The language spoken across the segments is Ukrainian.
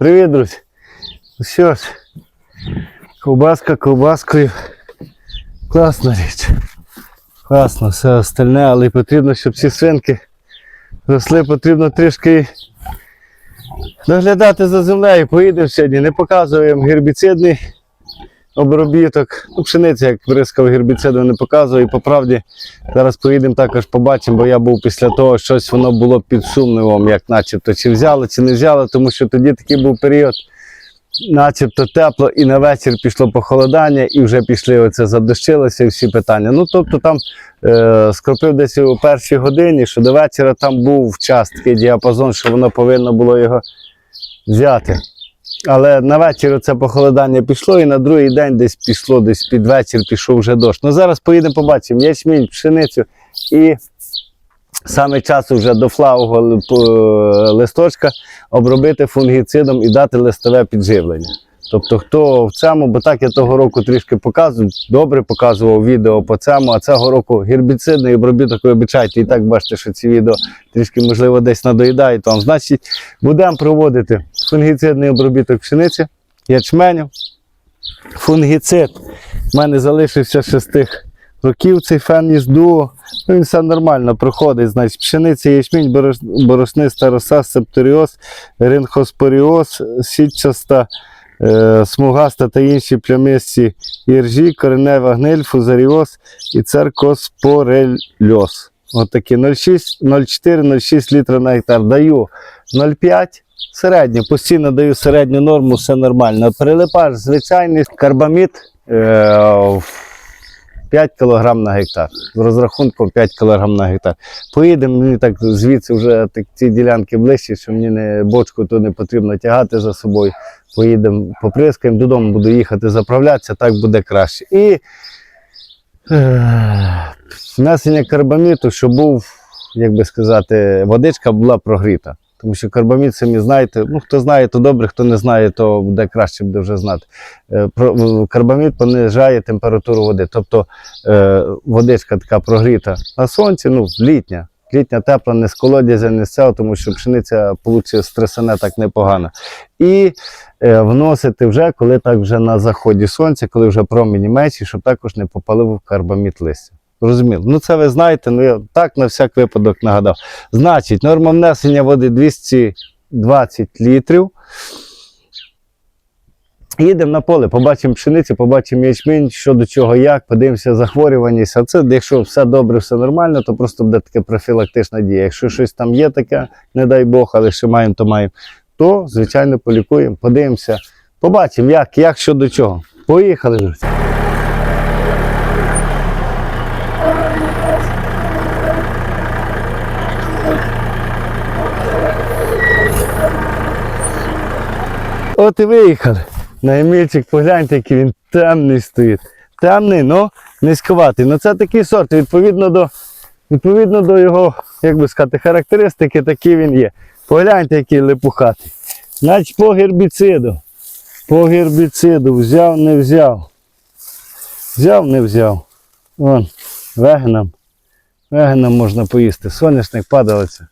Привіт, друзі. Ну що ж, ковбаска ковбаскою. Класна річ. Класно, все остальне, але потрібно, щоб ці свинки росли, потрібно трішки доглядати за землею. Поїдемо сьогодні, не показуємо гербіцидний обробіток. Ну, пшениця, як бризкав гербіцидом, не показую. І по правді зараз поїдемо також побачимо, бо я був після того, щось воно було під сумнівом, як начебто, чи взяли, чи не взяли, тому що тоді такий був період, начебто тепло, і на вечір пішло похолодання, і вже пішли оце задощилося і всі питання. Ну, тобто там е, скропив десь у першій годині, що до вечора там був час такий діапазон, що воно повинно було його взяти. Але на вечір це похолодання пішло, і на другий день десь пішло, десь під вечір пішов вже дощ. Ну зараз поїдемо побачимо ячмінь, пшеницю і саме час вже до флавого листочка обробити фунгіцидом і дати листове підживлення. Тобто, хто в цьому, бо так я того року трішки показував, добре показував відео по цьому, а цього року гербіцидний обробіток ви обичайте. І так бачите, що ці відео трішки, можливо, десь надоїдають вам. Значить, будемо проводити фунгіцидний обробіток пшениці, ячменю. Фунгіцид. У мене залишився з тих років цей феніс дуо. Ну, він все нормально проходить. Значить, пшениця, ячмінь, борош- борошниста роса, септоріоз, ринхоспоріоз, сітчаста, е, смугаста та інші плямисті іржі, коренева гниль, фузаріоз і церкоспорельоз. Отакі 0,6, 0,4, 0,6 літра на гектар. Даю 0,5 середньо, постійно даю середню норму, все нормально. Прилипаш звичайний карбамід е, 5 кг на гектар. З розрахунком 5 кг на гектар. Поїдемо, мені так звідси вже так, ці ділянки ближче, що мені не бочку то не потрібно тягати за собою. Поїдемо, поприскаємо, додому буду їхати заправлятися, так буде краще. І е, внесення карбаміту, щоб був, як би сказати, водичка була прогріта. Тому що карбамід, самі знаєте, ну хто знає, то добре, хто не знає, то буде краще буде вже знати. Е, Карбамід понижає температуру води. Тобто е, водичка така прогріта на сонці, ну, літня. Літня тепла, не з колодязя, не з цього, тому що пшениця получить стресане так непогано. І е, вносити вже, коли так вже на заході сонця, коли вже промені менші, щоб також не попалив карбамід листя. Розуміло. Ну це ви знаєте, ну я так на всяк випадок нагадав. Значить, норма внесення води 220 літрів. Їдемо на поле, побачимо пшеницю, побачимо ячмінь, що до чого, як, подивимося захворюваність. А це, якщо все добре, все нормально, то просто буде така профілактична дія. Якщо щось там є таке, не дай Бог, але що маємо, то маємо, то, звичайно, полікуємо, подивимося, побачимо, як, як що до чого. Поїхали. друзі. От і. На Емільчик, погляньте, який він темний стоїть. Темний, ну низьковатий. Ну це такий сорт. Відповідно до, відповідно до його, як би сказати, характеристики, такий він є. Погляньте, який липухатий. Значить, по гербіциду. По гербіциду взяв, не взяв. Взяв, не взяв. Вон, вегенам. Вегенам можна поїсти. Соняшник падалиця.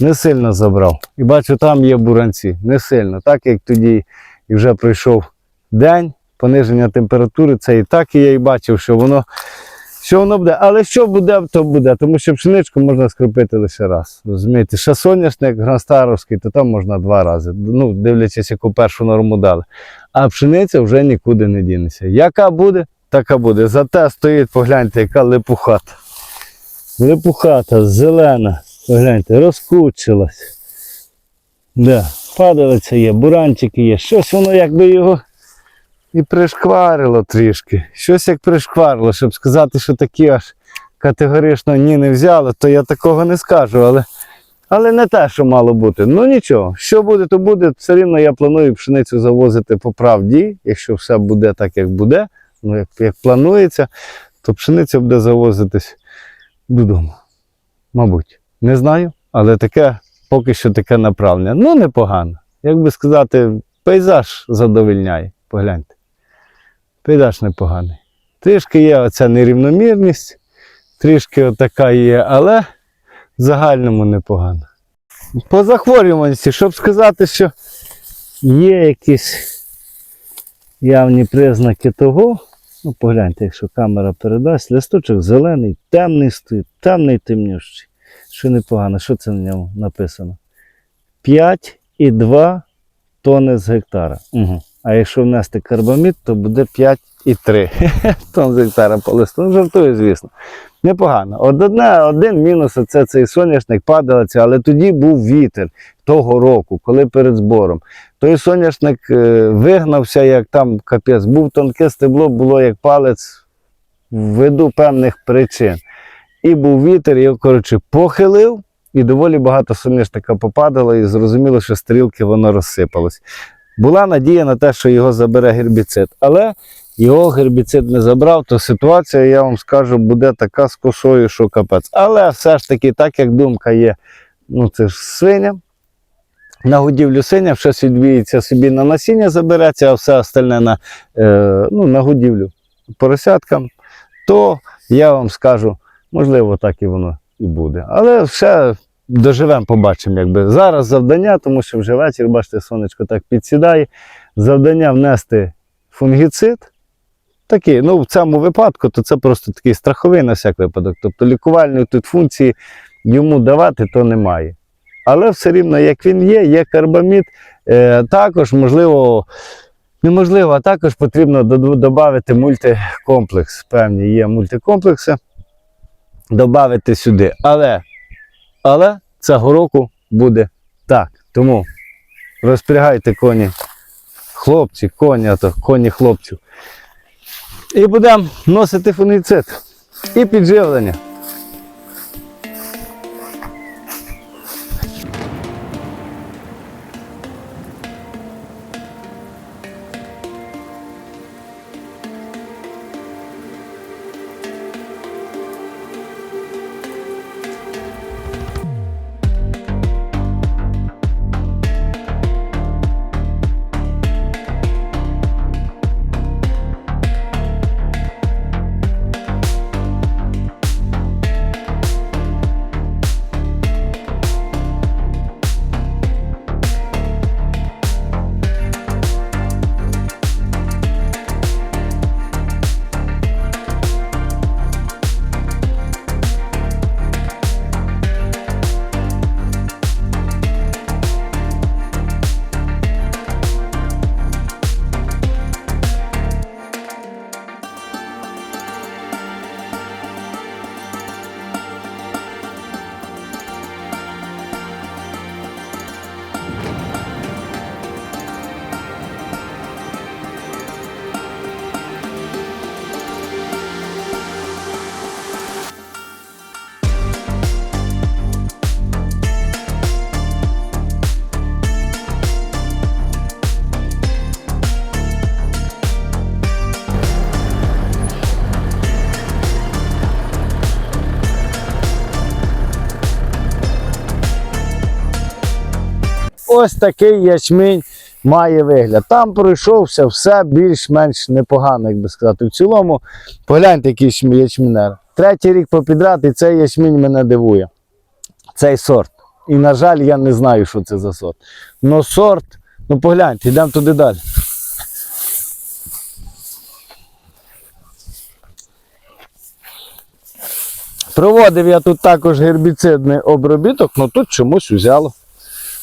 Не сильно забрав. І бачу, там є буранці. Не сильно. Так як тоді і вже пройшов день, пониження температури, це і так і я і бачив, що воно, що воно буде. Але що буде, то буде. Тому що пшеничку можна скропити лише раз. Розумієте, ще соняшник гранстаровський, то там можна два рази. Ну, дивлячись, яку першу норму дали. А пшениця вже нікуди не дінеться. Яка буде, така буде. Зате стоїть, погляньте, яка липухата. Липухата, зелена. Погляньте, розкучилась. Да, падалиця є, буранчики є. Щось воно якби його і пришкварило трішки. Щось як пришкварило, щоб сказати, що такі аж категорично ні не взяли, то я такого не скажу, але, але не те, що мало бути. Ну нічого, що буде, то буде. Все рівно я планую пшеницю завозити по правді, якщо все буде так, як буде, ну як, як планується, то пшениця буде завозитись додому. Мабуть. Не знаю, але таке поки що таке направлення. Ну, непогано. Як би сказати, пейзаж задовільняє. Погляньте. Пейзаж непоганий. Трішки є оця нерівномірність, трішки отака є, але в загальному непогано. По захворюваності, щоб сказати, що є якісь явні признаки того. Ну, погляньте, якщо камера передасть, листочок зелений, темний стоїть, темний темнющий. Що непогано, що це на ньому написано? 5,2 тони з гектара. Угу. А якщо внести карбамід, то буде 5,3 тонн з гектара по листу. Ну, жартую, звісно. Непогано. Одне, один мінус це цей соняшник падалиця, але тоді був вітер того року, коли перед збором. Той соняшник е, вигнався, як там капець, був тонке стебло, було як палець ввиду певних причин. І був вітер, його, коротше, похилив, і доволі багато соняшника попадало, і зрозуміло, що стрілки воно розсипалось. Була надія на те, що його забере гербіцид, але його гербіцид не забрав, то ситуація, я вам скажу, буде така з косою, що капець. Але все ж таки, так як думка є, ну це ж свиня. На годівлю синя, щось відвіється собі на насіння забереться, а все остальне на, е, ну, на годівлю поросяткам, то я вам скажу, можливо, так і воно і буде. Але ще доживемо, побачимо. Якби. Зараз завдання, тому що вже вечір, бачите, сонечко так підсідає. Завдання внести фунгіцид. Такий, ну в цьому випадку, то це просто такий страховий на всяк випадок. Тобто лікувальної тут функції йому давати то немає. Але все рівно, як він є, є карбамід. Е, також, можливо, неможливо, а також потрібно додати мультикомплекс. Певні є мультикомплекси. Додати сюди. Але, але цього року буде так. Тому розпрягайте коні, хлопці, коні, а то коні хлопців. І будемо носити фунгіцид. І підживлення. Ось такий ячмінь має вигляд. Там пройшовся все більш-менш непогано, як би сказати. В цілому, погляньте, який ячмі- ячмінер. Третій рік попідряд, і цей ячмінь мене дивує. Цей сорт. І, на жаль, я не знаю, що це за сорт. Ну, сорт, ну погляньте, йдемо туди далі. Проводив я тут також гербіцидний обробіток, але тут чомусь взяло.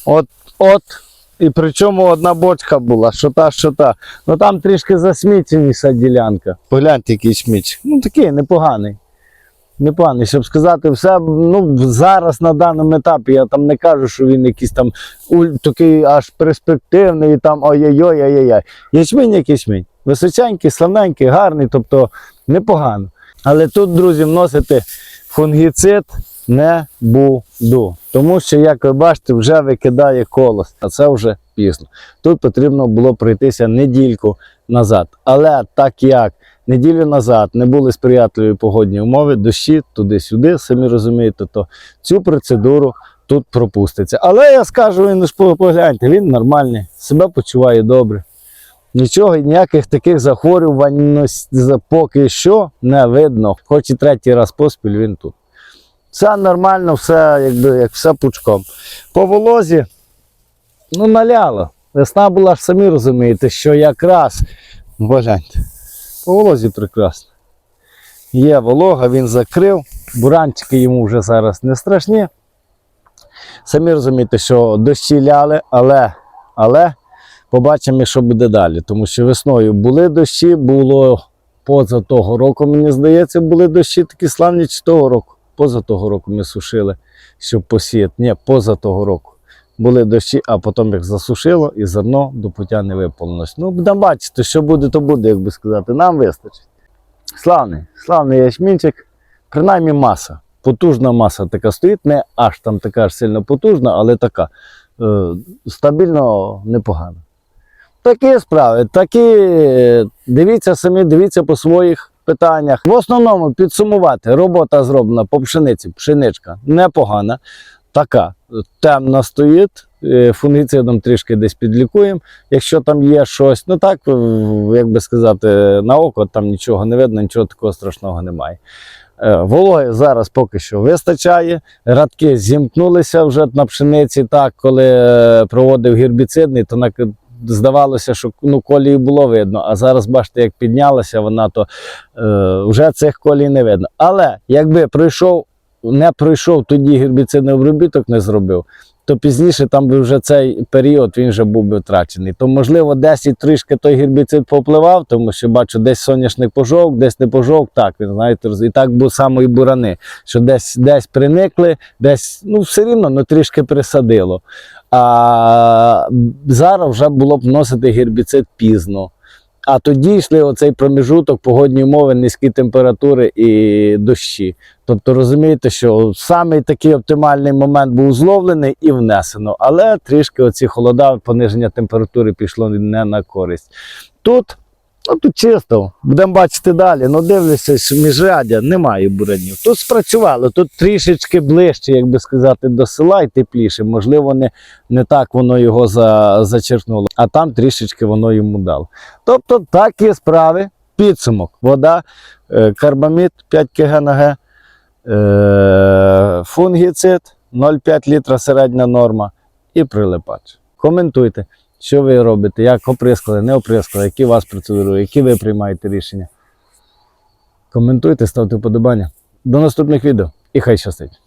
От, от. І причому одна бочка була, що та, що та. Ну там трішки засміченіша ділянка. Погляньте, який шміч. Ну такий непоганий. Непоганий, щоб сказати все, ну зараз на даному етапі я там не кажу, що він якийсь там такий аж перспективний, і там ой-ой-ой, ай-яй-яй. Ячмінь як. Височенький, славненький, гарний, тобто непогано. Але тут, друзі, вносити фунгіцид не буду. Тому що, як ви бачите, вже викидає колос, а це вже пізно. Тут потрібно було пройтися недільку назад. Але так як неділю назад не були сприятливі погодні умови, дощі туди-сюди, самі розумієте, то цю процедуру тут пропуститься. Але я скажу, він ж по- погляньте, він нормальний, себе почуває добре. Нічого, ніяких таких захворювань ну, поки що не видно. Хоч і третій раз поспіль він тут. Все нормально, все якби як все пучком. По волозі, ну наляло. Весна була ж самі розумієте, що якраз погляньте, по волозі прекрасно. Є волога, він закрив, буранчики йому вже зараз не страшні. Самі розумієте, що дощі ляли, але, але побачимо, що буде далі. Тому що весною були дощі, було поза того року, мені здається, були дощі такі славні чи того року. Поза того року ми сушили, щоб посіяти. Ні, поза того року. Були дощі, а потім їх засушило і зерно до пуття не виповнилось. Ну, будемо бачити, що буде, то буде, як би сказати. Нам вистачить. Славний, славний ячмінчик, принаймні маса. Потужна маса така стоїть, не аж там така ж сильно потужна, але така е, стабільно непогана. Такі справи, такі е, дивіться самі, дивіться по своїх питаннях. В основному підсумувати, робота зроблена по пшениці, пшеничка непогана, така темна стоїть. е, Фунгіцидом трішки десь підлікуємо, якщо там є щось. Ну так, як би сказати, на око там нічого не видно, нічого такого страшного немає. Е, Вологи зараз поки що вистачає. Радки зімкнулися вже на пшениці. Так, коли е, проводив гербіцидний, то на здавалося, що ну, колії було видно. А зараз бачите, як піднялася вона, то е, вже цих колій не видно. Але якби пройшов, не пройшов тоді гербіцидний обробіток, не зробив. То пізніше там би вже цей період він вже був би втрачений. То можливо, десь і трішки той гербіцид попливав, тому що бачу, десь соняшник пожовк, десь не пожовк. Так, він знаєте, і так було само і бурани, що десь десь приникли, десь ну все рівно ну, трішки присадило. А зараз вже було б вносити гербіцид пізно. А тоді йшли оцей проміжуток, погодні умови, низькі температури і дощі. Тобто розумієте, що саме такий оптимальний момент був зловлений і внесено, але трішки оці холода, пониження температури пішло не на користь. Тут, ну тут чисто, будемо бачити далі. Ну дивлюся, міжрядя немає буранів. Тут спрацювало, тут трішечки ближче, як би сказати, до села і тепліше. Можливо, не, не так воно його за, зачерпнуло, а там трішечки воно йому дало. Тобто такі справи, підсумок. Вода, е, карбамід 5 кг на Г, е, фунгіцид 0,5 літра середня норма і прилипач. Коментуйте, що ви робите, як оприскали, не оприскали, які у вас процедури, які ви приймаєте рішення. Коментуйте, ставте вподобання. До наступних відео і хай щастить!